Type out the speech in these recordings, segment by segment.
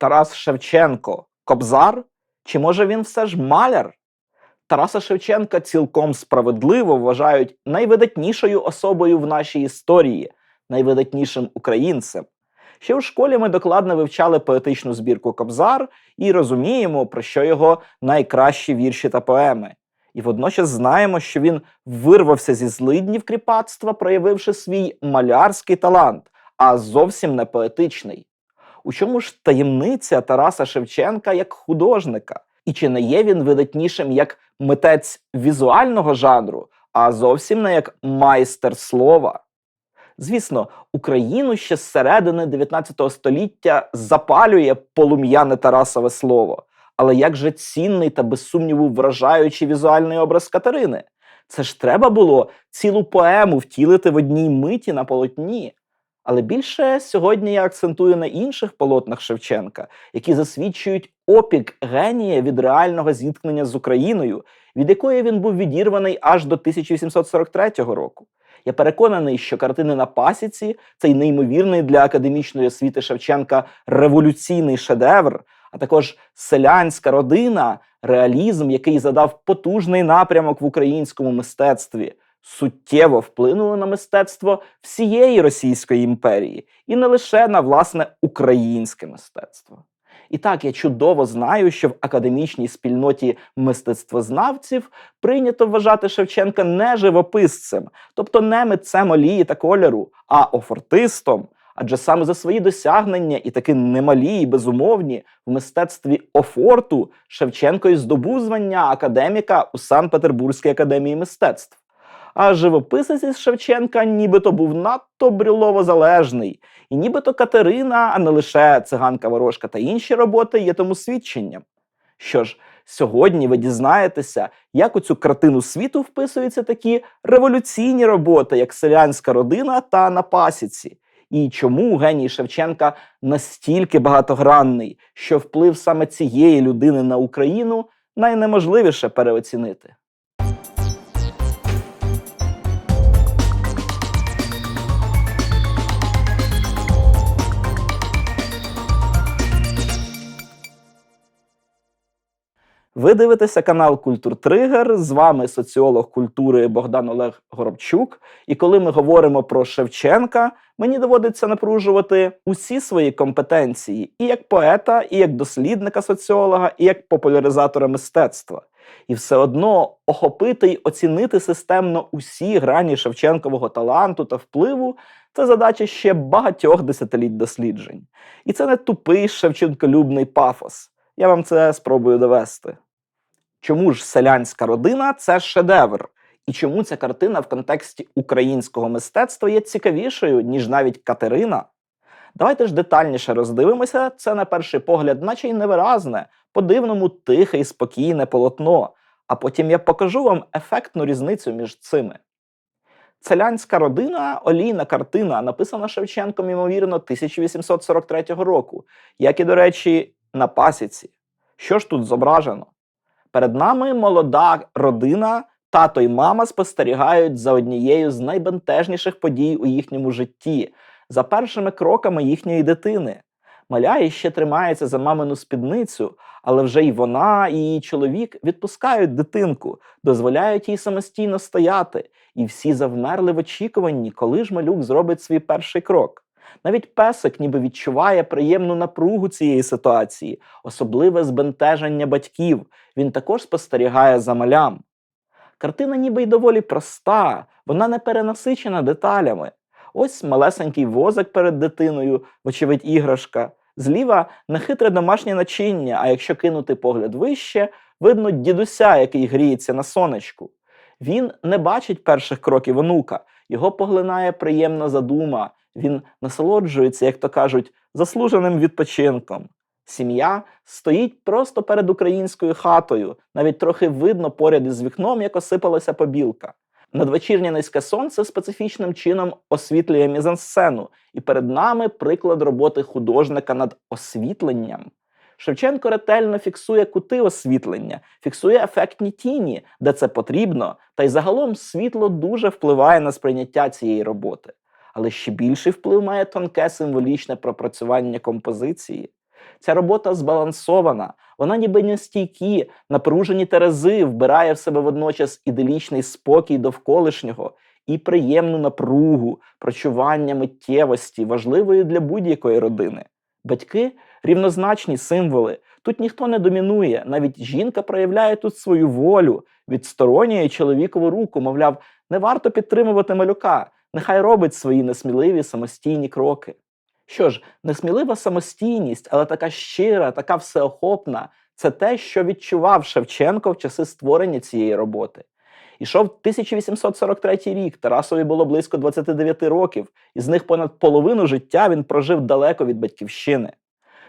Тарас Шевченко кобзар? Чи може він все ж маляр? Тараса Шевченка цілком справедливо вважають найвидатнішою особою в нашій історії, найвидатнішим українцем. Ще у школі ми докладно вивчали поетичну збірку Кобзар і розуміємо, про що його найкращі вірші та поеми. І водночас знаємо, що він вирвався зі злиднів кріпацтва, проявивши свій малярський талант, а зовсім не поетичний. У чому ж таємниця Тараса Шевченка як художника? І чи не є він видатнішим як митець візуального жанру, а зовсім не як майстер слова? Звісно, Україну ще з середини 19 століття запалює полум'яне Тарасове слово. Але як же цінний та без сумніву вражаючий візуальний образ Катерини? Це ж треба було цілу поему втілити в одній миті на полотні. Але більше сьогодні я акцентую на інших полотнах Шевченка, які засвідчують опік генія від реального зіткнення з Україною, від якої він був відірваний аж до 1843 року. Я переконаний, що картини на пасіці цей неймовірний для академічної освіти Шевченка революційний шедевр, а також селянська родина, реалізм, який задав потужний напрямок в українському мистецтві, суттєво вплинули на мистецтво всієї Російської імперії і не лише на власне українське мистецтво. І так я чудово знаю, що в академічній спільноті мистецтвознавців прийнято вважати Шевченка не живописцем, тобто не митцем олії та кольору, а офортистом. Адже саме за свої досягнення і таки немалі і безумовні в мистецтві офорту Шевченко й здобув звання академіка у Санкт-Петербурзькій академії мистецтв. А живописець із Шевченка нібито був надто брюлово залежний, і нібито Катерина, а не лише циганка ворожка та інші роботи є тому свідченням. Що ж, сьогодні ви дізнаєтеся, як у цю картину світу вписуються такі революційні роботи, як селянська родина та на пасіці. І чому геній Шевченка настільки багатогранний, що вплив саме цієї людини на Україну найнеможливіше переоцінити. Ви дивитеся канал Культур Тригер. З вами соціолог культури Богдан Олег Горобчук. І коли ми говоримо про Шевченка, мені доводиться напружувати усі свої компетенції і як поета, і як дослідника соціолога, і як популяризатора мистецтва. І все одно охопити й оцінити системно усі грані Шевченкового таланту та впливу це задача ще багатьох десятиліть досліджень. І це не тупий шевченколюбний пафос. Я вам це спробую довести. Чому ж селянська родина це шедевр? І чому ця картина в контексті українського мистецтва є цікавішою, ніж навіть Катерина? Давайте ж детальніше роздивимося це на перший погляд, наче й невиразне, по-дивному тихе і спокійне полотно, а потім я покажу вам ефектну різницю між цими. Селянська родина олійна картина, написана Шевченком, ймовірно, 1843 року, як і, до речі, на пасіці. Що ж тут зображено? Перед нами молода родина, тато й мама спостерігають за однією з найбентежніших подій у їхньому житті, за першими кроками їхньої дитини. Маля іще тримається за мамину спідницю, але вже й вона, і її чоловік відпускають дитинку, дозволяють їй самостійно стояти, і всі завмерли в очікуванні, коли ж малюк зробить свій перший крок. Навіть песик ніби відчуває приємну напругу цієї ситуації, особливе збентеження батьків. Він також спостерігає за малям. Картина ніби й доволі проста, вона не перенасичена деталями. Ось малесенький возик перед дитиною, вочевидь, іграшка. Зліва нехитре домашнє начиння, а якщо кинути погляд вище, видно дідуся, який гріється на сонечку. Він не бачить перших кроків онука, його поглинає приємна задума, він насолоджується, як то кажуть, заслуженим відпочинком. Сім'я стоїть просто перед українською хатою, навіть трохи видно поряд із вікном, як осипалася побілка. Надвечірнє низьке сонце специфічним чином освітлює мізансцену, і перед нами приклад роботи художника над освітленням. Шевченко ретельно фіксує кути освітлення, фіксує ефектні тіні, де це потрібно, та й загалом світло дуже впливає на сприйняття цієї роботи. Але ще більший вплив має тонке символічне пропрацювання композиції. Ця робота збалансована, вона ніби не стійкі, напружені терези, вбирає в себе водночас іделічний спокій довколишнього і приємну напругу, прочування миттєвості, важливої для будь-якої родини. Батьки рівнозначні символи. Тут ніхто не домінує, навіть жінка проявляє тут свою волю, відсторонює чоловікову руку, мовляв, не варто підтримувати малюка, нехай робить свої несміливі самостійні кроки. Що ж, несмілива самостійність, але така щира, така всеохопна це те, що відчував Шевченко в часи створення цієї роботи. Ішов 1843 рік, Тарасові було близько 29 років, із них понад половину життя він прожив далеко від батьківщини.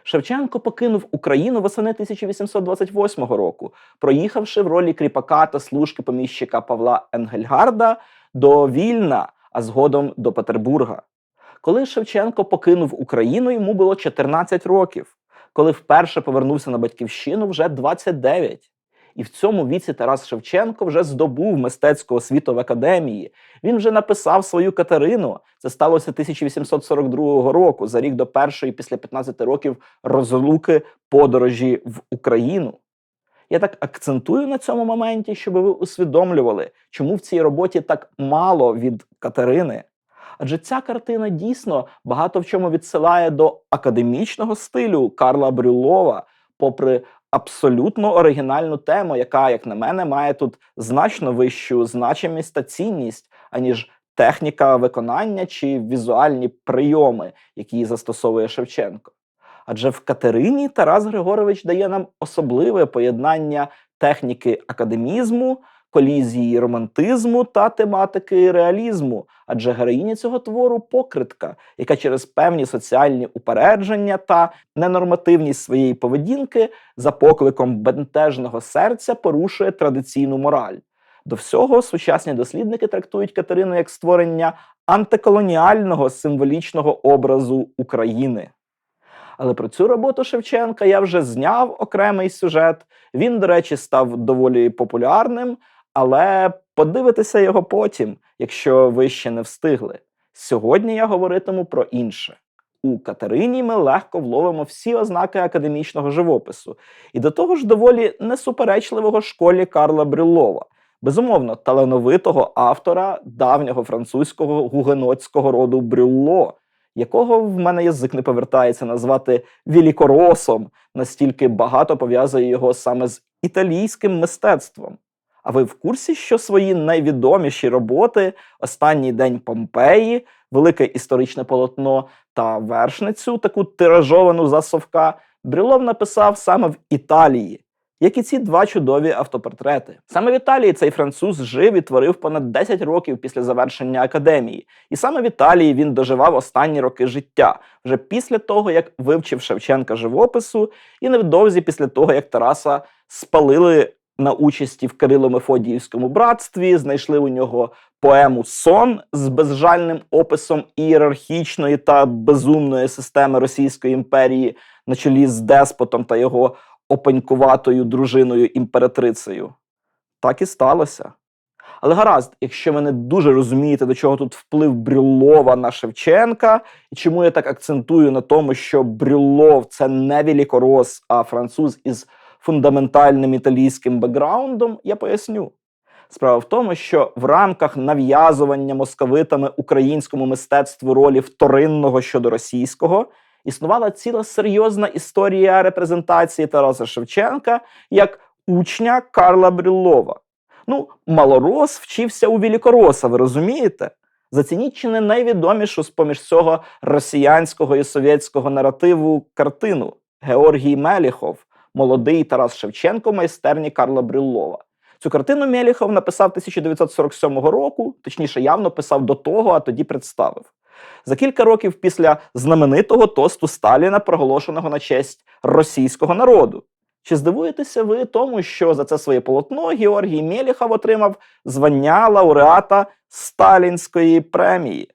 Шевченко покинув Україну восени 1828 року, проїхавши в ролі кріпака та служки поміщика Павла Енгельгарда до Вільна, а згодом до Петербурга. Коли Шевченко покинув Україну, йому було 14 років. Коли вперше повернувся на батьківщину, вже 29. І в цьому віці Тарас Шевченко вже здобув мистецьку освіту в академії. Він вже написав свою Катерину. Це сталося 1842 року, за рік до першої, після 15 років розлуки подорожі в Україну. Я так акцентую на цьому моменті, щоб ви усвідомлювали, чому в цій роботі так мало від Катерини. Адже ця картина дійсно багато в чому відсилає до академічного стилю Карла Брюлова, попри абсолютно оригінальну тему, яка, як на мене, має тут значно вищу значимість та цінність, аніж техніка виконання чи візуальні прийоми, які застосовує Шевченко. Адже в Катерині Тарас Григорович дає нам особливе поєднання техніки академізму, колізії романтизму та тематики реалізму, адже героїня цього твору покритка, яка через певні соціальні упередження та ненормативність своєї поведінки за покликом бентежного серця порушує традиційну мораль. До всього сучасні дослідники трактують Катерину як створення антиколоніального символічного образу України. Але про цю роботу Шевченка я вже зняв окремий сюжет. Він, до речі, став доволі популярним, але подивитися його потім, якщо ви ще не встигли. Сьогодні я говоритиму про інше. У Катерині ми легко вловимо всі ознаки академічного живопису, і до того ж доволі несуперечливого школі Карла Брюлова, безумовно, талановитого автора давнього французького гугенотського роду Брюлло, якого в мене язик не повертається назвати Вілікоросом, настільки багато пов'язує його саме з італійським мистецтвом. А ви в курсі, що свої найвідоміші роботи Останній день Помпеї, велике історичне полотно та вершницю, таку тиражовану за совка, Брюлов написав саме в Італії, як і ці два чудові автопортрети. Саме в Італії цей француз жив і творив понад 10 років після завершення академії. І саме в Італії він доживав останні роки життя, вже після того, як вивчив Шевченка живопису, і невдовзі після того, як Тараса спалили на участі в Кирило-Мефодіївському братстві, знайшли у нього поему Сон з безжальним описом ієрархічної та безумної системи Російської імперії на чолі з деспотом та його опенькуватою дружиною імператрицею. Так і сталося. Але гаразд, якщо ви не дуже розумієте, до чого тут вплив Брюллова на Шевченка, і чому я так акцентую на тому, що Брюллов це не Велікорос, а француз із фундаментальним італійським бекграундом, я поясню. Справа в тому, що в рамках нав'язування московитами українському мистецтву ролі вторинного щодо російського існувала ціла серйозна історія репрезентації Тараса Шевченка як учня Карла Брюллова. Ну, малорос вчився у Великороса, ви розумієте? Зацініть чи не найвідомішу з поміж цього росіянського і совєтського наративу картину Георгій Меліхов, молодий Тарас Шевченко, майстерні Карла Брюллова. Цю картину Меліхов написав 1947 року, точніше, явно писав до того, а тоді представив. За кілька років після знаменитого тосту Сталіна, проголошеного на честь російського народу. Чи здивуєтеся ви тому, що за це своє полотно Георгій Мєліхов отримав звання лауреата Сталінської премії?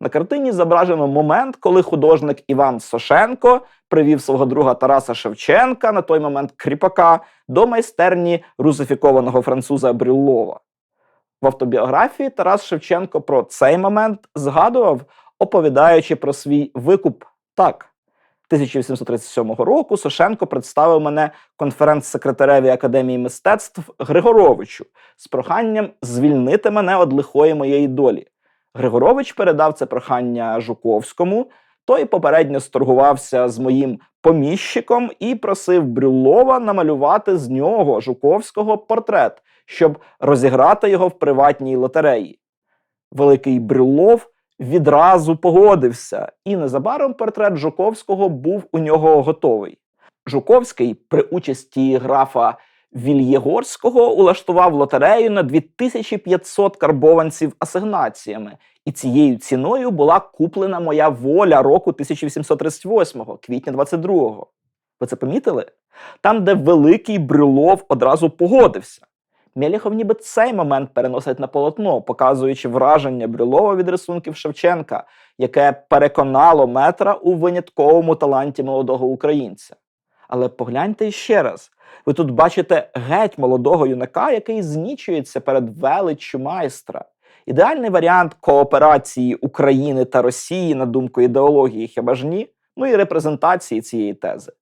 На картині зображено момент, коли художник Іван Сошенко привів свого друга Тараса Шевченка, на той момент кріпака, до майстерні русифікованого француза Брюллова. В автобіографії Тарас Шевченко про цей момент згадував, оповідаючи про свій викуп так. 1837 року Сошенко представив мене конференц-секретареві Академії мистецтв Григоровичу з проханням звільнити мене від лихої моєї долі. Григорович передав це прохання Жуковському. Той попередньо сторгувався з моїм поміщиком і просив Брюлова намалювати з нього Жуковського портрет, щоб розіграти його в приватній лотереї. Великий Брюлов відразу погодився, і незабаром портрет Жуковського був у нього готовий. Жуковський при участі графа Вільєгорського улаштував лотерею на 2500 карбованців асигнаціями, і цією ціною була куплена моя воля року 1838, квітня 22-го. Ви це помітили? Там, де великий Брюлов одразу погодився. Мєліхов ніби цей момент переносить на полотно, показуючи враження Брюлова від рисунків Шевченка, яке переконало метра у винятковому таланті молодого українця. Але погляньте ще раз: ви тут бачите геть молодого юнака, який знічується перед величчю майстра. Ідеальний варіант кооперації України та Росії на думку ідеології хіба ж ні? Ну і репрезентації цієї тези.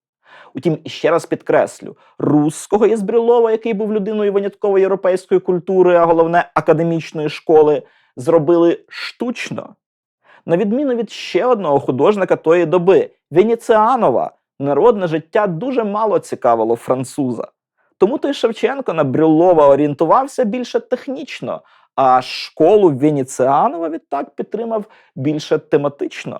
Утім, ще раз підкреслю: русского із Брюлова, який був людиною виняткової європейської культури, а головне академічної школи, зробили штучно. На відміну від ще одного художника тої доби Венеціанова, народне життя дуже мало цікавило француза. Тому той Шевченко на Брюлова орієнтувався більше технічно, а школу Венеціанова відтак підтримав більше тематично.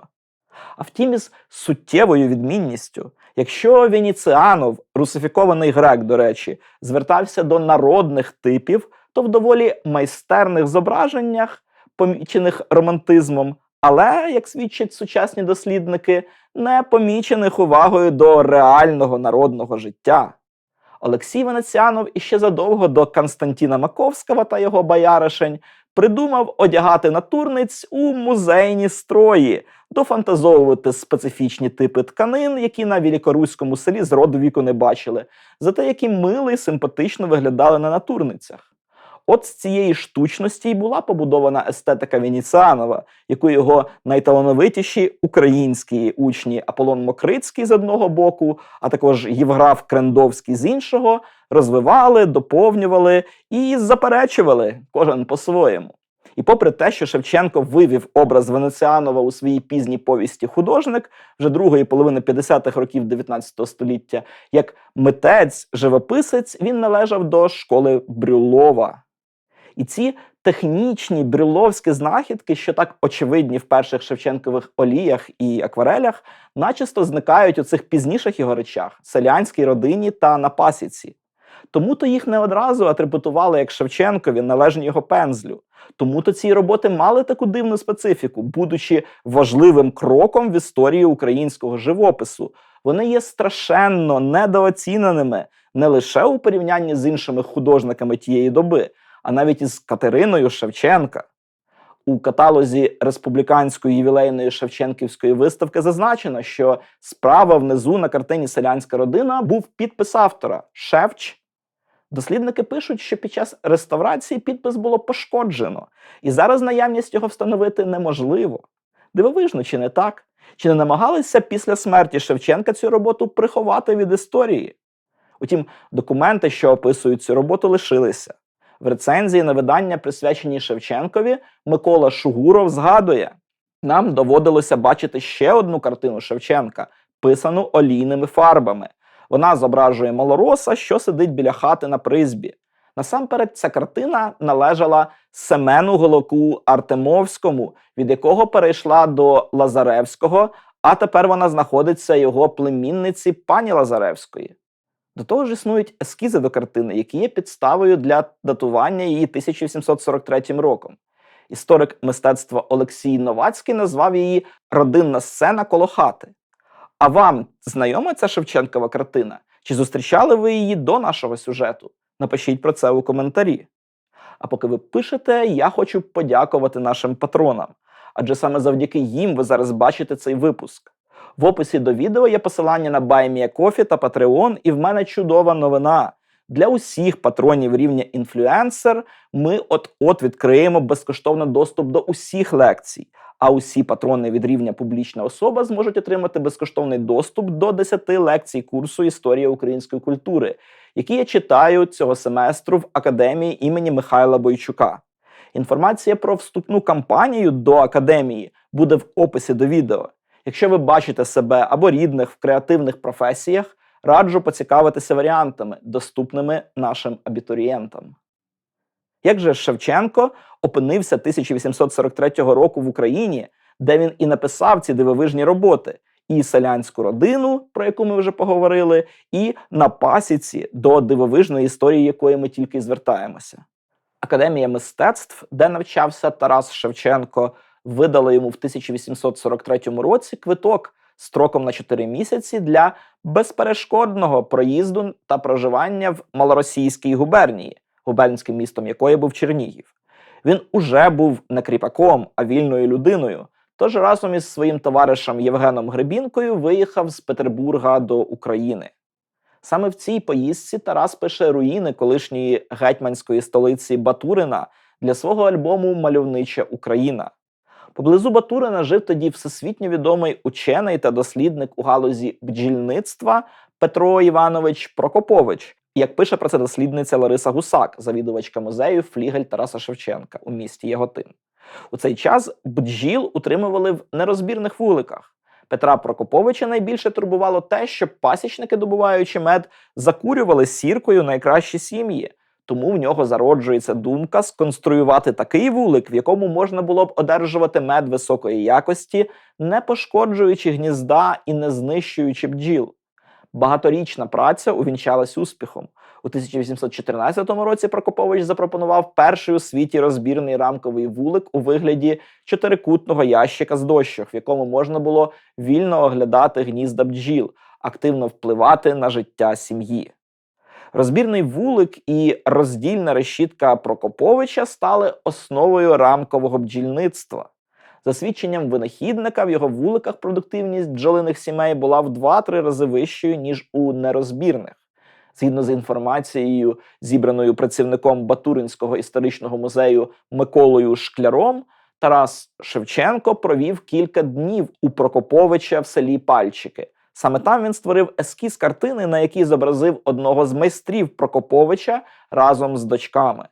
А втім, із суттєвою відмінністю, якщо Веніціанов, русифікований грек, до речі, звертався до народних типів, то в доволі майстерних зображеннях, помічених романтизмом, але, як свідчать сучасні дослідники, не помічених увагою до реального народного життя. Олексій Венеціанов іще задовго до Константіна Маковського та його бояришень придумав одягати натурниць у музейні строї, дофантазовувати специфічні типи тканин, які на великоруському селі з роду віку не бачили, зате які мило і симпатично виглядали на натурницях. От з цієї штучності й була побудована естетика Веніціанова, яку його найталановитіші українські учні Аполлон Мокрицький з одного боку, а також Євграф Крендовський з іншого, розвивали, доповнювали і заперечували кожен по-своєму. І попри те, що Шевченко вивів образ Венеціанова у своїй пізній повісті художник вже другої половини 50-х років 19 століття, як митець, живописець, він належав до школи Брюлова. І ці технічні брюловські знахідки, що так очевидні в перших Шевченкових оліях і акварелях, начисто зникають у цих пізніших його речах селянській родині та на пасіці. Тому то їх не одразу атрибутували як Шевченкові належні його пензлю. Тому то ці роботи мали таку дивну специфіку, будучи важливим кроком в історії українського живопису. Вони є страшенно недооціненими не лише у порівнянні з іншими художниками тієї доби, а навіть із Катериною Шевченка. У каталозі республіканської ювілейної Шевченківської виставки зазначено, що справа внизу на картині Селянська родина був підпис автора Шевч. Дослідники пишуть, що під час реставрації підпис було пошкоджено, і зараз наявність його встановити неможливо. Дивовижно, чи не так? Чи не намагалися після смерті Шевченка цю роботу приховати від історії? Утім, документи, що описують цю роботу, лишилися. В рецензії на видання, присвяченій Шевченкові, Микола Шугуров згадує: нам доводилося бачити ще одну картину Шевченка, писану олійними фарбами. Вона зображує малороса, що сидить біля хати на призбі. Насамперед, ця картина належала Семену Голоку Артемовському, від якого перейшла до Лазаревського, а тепер вона знаходиться його племінниці пані Лазаревської. До того ж, існують ескізи до картини, які є підставою для датування її 1843 роком. Історик мистецтва Олексій Новацький назвав її Родинна сцена коло хати. А вам знайома ця Шевченкова картина? Чи зустрічали ви її до нашого сюжету? Напишіть про це у коментарі. А поки ви пишете, я хочу подякувати нашим патронам, адже саме завдяки їм ви зараз бачите цей випуск. В описі до відео є посилання на BuyMeACoffee та Patreon, і в мене чудова новина. Для усіх патронів рівня інфлюенсер ми от-от відкриємо безкоштовно доступ до усіх лекцій. А усі патрони від рівня публічна особа зможуть отримати безкоштовний доступ до 10 лекцій курсу Історія української культури, які я читаю цього семестру в академії імені Михайла Бойчука. Інформація про вступну кампанію до академії буде в описі до відео. Якщо ви бачите себе або рідних в креативних професіях, раджу поцікавитися варіантами, доступними нашим абітурієнтам. Як же Шевченко опинився 1843 року в Україні, де він і написав ці дивовижні роботи, і селянську родину, про яку ми вже поговорили, і на пасіці до дивовижної історії, якої ми тільки звертаємося. Академія мистецтв, де навчався Тарас Шевченко, видала йому в 1843 році квиток строком на 4 місяці для безперешкодного проїзду та проживання в малоросійській губернії, губернським містом якої був Чернігів. Він уже був не кріпаком, а вільною людиною. Тож разом із своїм товаришем Євгеном Гребінкою виїхав з Петербурга до України. Саме в цій поїздці Тарас пише руїни колишньої гетьманської столиці Батурина для свого альбому Мальовнича Україна. Поблизу Батурина жив тоді всесвітньо відомий учений та дослідник у галузі бджільництва Петро Іванович Прокопович. Як пише про це дослідниця Лариса Гусак, завідувачка музею Флігель Тараса Шевченка у місті Яготин. У цей час бджіл утримували в нерозбірних вуликах. Петра Прокоповича найбільше турбувало те, що пасічники, добуваючи мед, закурювали сіркою найкращі сім'ї. Тому в нього зароджується думка сконструювати такий вулик, в якому можна було б одержувати мед високої якості, не пошкоджуючи гнізда і не знищуючи бджіл. Багаторічна праця увінчалась успіхом. У 1814 році Прокопович запропонував перший у світі розбірний рамковий вулик у вигляді чотирикутного ящика з дощок, в якому можна було вільно оглядати гнізда бджіл, активно впливати на життя сім'ї. Розбірний вулик і роздільна решітка Прокоповича стали основою рамкового бджільництва. За свідченням винахідника, в його вуликах продуктивність бджолиних сімей була в 2-3 рази вищою, ніж у нерозбірних. Згідно з інформацією, зібраною працівником Батуринського історичного музею Миколою Шкляром, Тарас Шевченко провів кілька днів у Прокоповича в селі Пальчики. Саме там він створив ескіз картини, на якій зобразив одного з майстрів Прокоповича разом з дочками.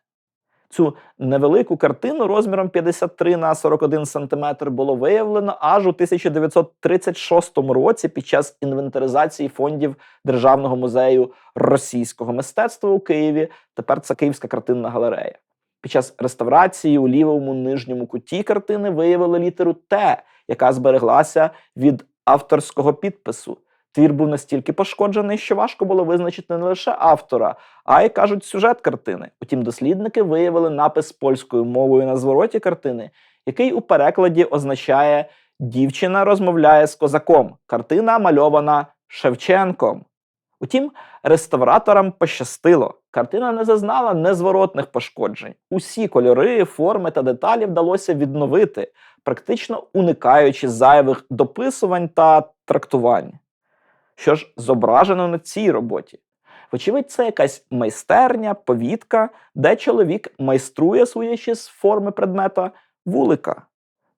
Цю невелику картину розміром 53 на 41 см було виявлено аж у 1936 році під час інвентаризації фондів Державного музею російського мистецтва у Києві. Тепер це Київська картинна галерея. Під час реставрації у лівому нижньому куті картини виявили літеру Т, яка збереглася від авторського підпису. Твір був настільки пошкоджений, що важко було визначити не лише автора, а й кажуть сюжет картини. Утім, дослідники виявили напис польською мовою на звороті картини, який у перекладі означає Дівчина розмовляє з козаком. Картина мальована Шевченком. Утім, реставраторам пощастило. Картина не зазнала незворотних пошкоджень. Усі кольори, форми та деталі вдалося відновити, практично уникаючи зайвих дописувань та трактувань. Що ж зображено на цій роботі? Вочевидь, це якась майстерня, повітка, де чоловік майструє судячи з форми предмета вулика.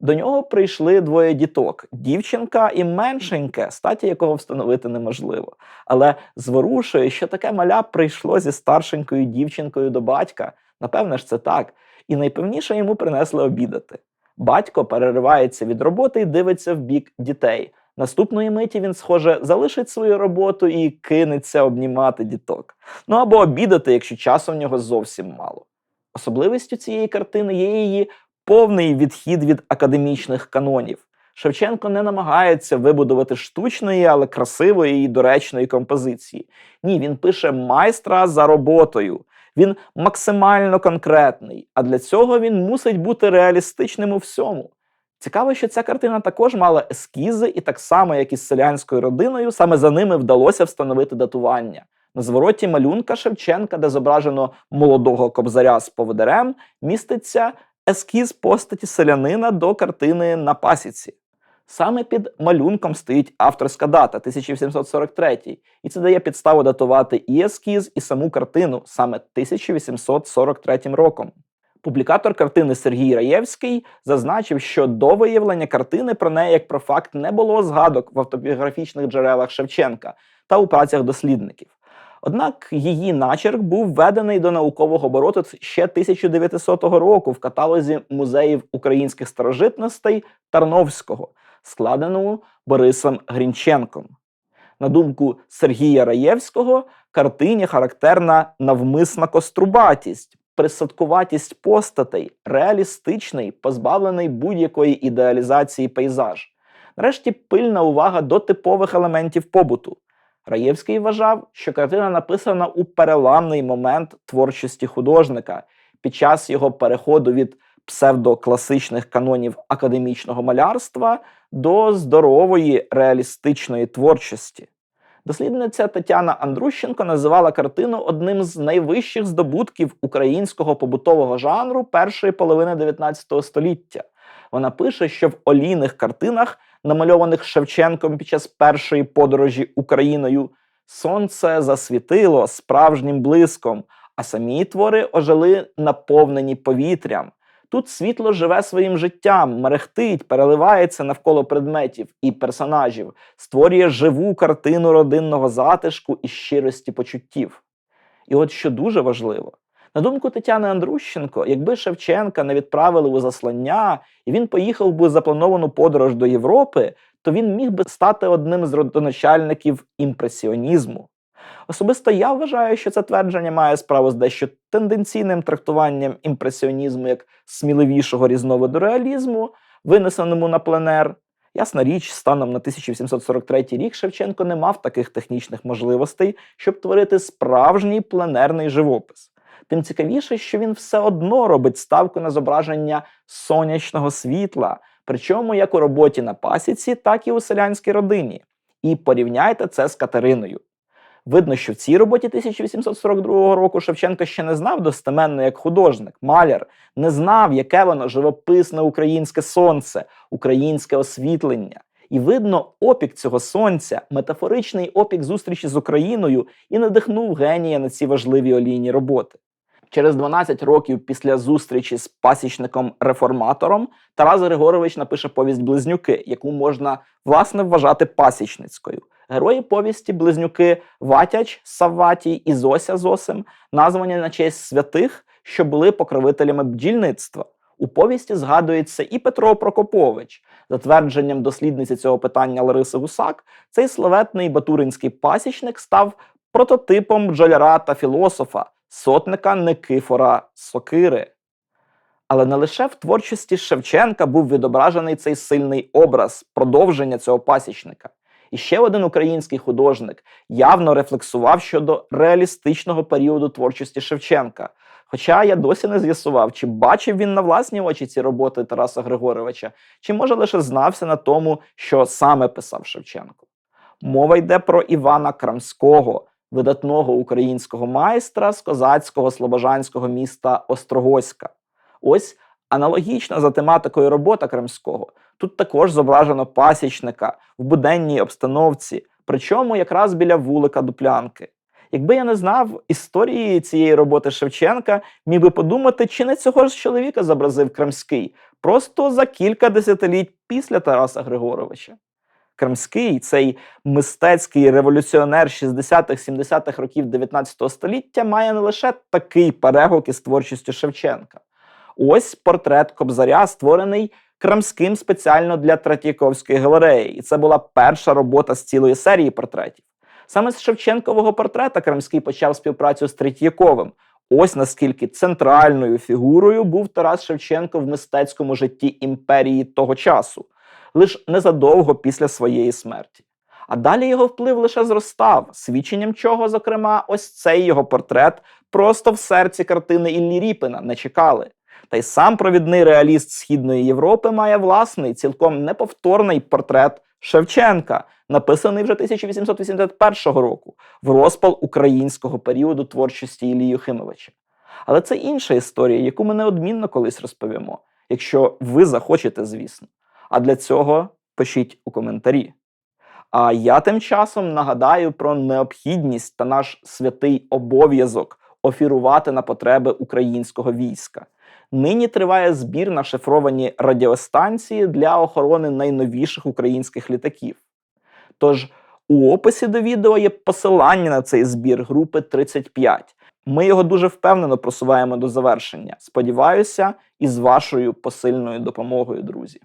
До нього прийшли двоє діток: дівчинка і меншеньке, статі якого встановити неможливо. Але зворушує, що таке маля прийшло зі старшенькою дівчинкою до батька. Напевне ж, це так. І найпевніше йому принесли обідати. Батько переривається від роботи і дивиться в бік дітей. Наступної миті він, схоже, залишить свою роботу і кинеться обнімати діток. Ну або обідати, якщо часу в нього зовсім мало. Особливістю цієї картини є її повний відхід від академічних канонів. Шевченко не намагається вибудувати штучної, але красивої і доречної композиції. Ні, він пише майстра за роботою. Він максимально конкретний, а для цього він мусить бути реалістичним у всьому. Цікаво, що ця картина також мала ескізи, і так само, як і з селянською родиною, саме за ними вдалося встановити датування. На звороті малюнка Шевченка, де зображено молодого кобзаря з поводирем, міститься ескіз постаті селянина до картини на пасіці. Саме під малюнком стоїть авторська дата 1743, і це дає підставу датувати і ескіз, і саму картину саме 1843 роком. Публікатор картини Сергій Раєвський зазначив, що до виявлення картини про неї як про факт не було згадок в автобіографічних джерелах Шевченка та у працях дослідників. Однак її начерк був введений до наукового обороту ще 1900 року в каталозі музеїв українських старожитностей Тарновського, складеному Борисом Грінченком. На думку Сергія Раєвського, картині характерна навмисна кострубатість, присадкуватість постатей, реалістичний, позбавлений будь-якої ідеалізації пейзаж. Нарешті пильна увага до типових елементів побуту. Раєвський вважав, що картина написана у переламний момент творчості художника під час його переходу від псевдокласичних канонів академічного малярства до здорової реалістичної творчості. Дослідниця Тетяна Андрущенко називала картину одним з найвищих здобутків українського побутового жанру першої половини 19 століття. Вона пише, що в олійних картинах, намальованих Шевченком під час першої подорожі Україною, сонце засвітило справжнім блиском, а самі твори ожили наповнені повітрям. Тут світло живе своїм життям, мерехтить, переливається навколо предметів і персонажів, створює живу картину родинного затишку і щирості почуттів. І от що дуже важливо, на думку Тетяни Андрущенко, якби Шевченка не відправили у заслання, і він поїхав би заплановану подорож до Європи, то він міг би стати одним з родоначальників імпресіонізму. Особисто я вважаю, що це твердження має справу з дещо тенденційним трактуванням імпресіонізму як сміливішого різновиду реалізму, винесеному на пленер. Ясна річ, станом на 1843 рік Шевченко не мав таких технічних можливостей, щоб творити справжній пленерний живопис. Тим цікавіше, що він все одно робить ставку на зображення сонячного світла, причому як у роботі на пасіці, так і у селянській родині. І порівняйте це з Катериною. Видно, що в цій роботі 1842 року Шевченко ще не знав достеменно як художник, маляр, не знав, яке воно живописне українське сонце, українське освітлення. І видно, опік цього сонця, метафоричний опік зустрічі з Україною, і надихнув генія на ці важливі олійні роботи. Через 12 років після зустрічі з пасічником-реформатором Тарас Григорович напише повість Близнюки, яку можна власне вважати пасічницькою. Герої повісті близнюки Ватяч Савватій і Зося Зосим названі на честь святих, що були покровителями бджільництва. У повісті згадується і Петро Прокопович. За твердженням дослідниці цього питання Лариси Гусак, цей славетний батуринський пасічник став прототипом бджоляра та філософа, сотника Никифора Сокири. Але не лише в творчості Шевченка був відображений цей сильний образ продовження цього пасічника. І ще один український художник явно рефлексував щодо реалістичного періоду творчості Шевченка. Хоча я досі не з'ясував, чи бачив він на власні очі ці роботи Тараса Григоровича, чи може лише знався на тому, що саме писав Шевченко. Мова йде про Івана Крамського, видатного українського майстра з козацького слобожанського міста Острогоська. Ось аналогічна за тематикою робота Кремського. Тут також зображено пасічника в буденній обстановці, причому якраз біля вулика Дуплянки. Якби я не знав історії цієї роботи Шевченка, міг би подумати, чи не цього ж чоловіка зобразив Кремський просто за кілька десятиліть після Тараса Григоровича. Кремський, цей мистецький революціонер 60-х-70-х років 19 століття, має не лише такий перегук із творчістю Шевченка. Ось портрет Кобзаря, створений Крамським спеціально для Третьяковської галереї. І це була перша робота з цілої серії портретів. Саме з Шевченкового портрета Крамський почав співпрацю з Третьяковим. Ось наскільки центральною фігурою був Тарас Шевченко в мистецькому житті імперії того часу, лише незадовго після своєї смерті. А далі його вплив лише зростав, свідченням чого, зокрема, ось цей його портрет просто в серці картини Іллі Ріпина не чекали. Та й сам провідний реаліст Східної Європи має власний, цілком неповторний портрет Шевченка, написаний вже 1881 року, в розпал українського періоду творчості Іллі Юхимовича. Але це інша історія, яку ми неодмінно колись розповімо, якщо ви захочете, звісно. А для цього Пишіть у коментарі. А я тим часом нагадаю про необхідність та наш святий обов'язок офірувати на потреби українського війська. Нині триває збір на шифровані радіостанції для охорони найновіших українських літаків. Тож у описі до відео є посилання на цей збір групи 35. Ми його дуже впевнено просуваємо до завершення. Сподіваюся, і з вашою посильною допомогою, друзі.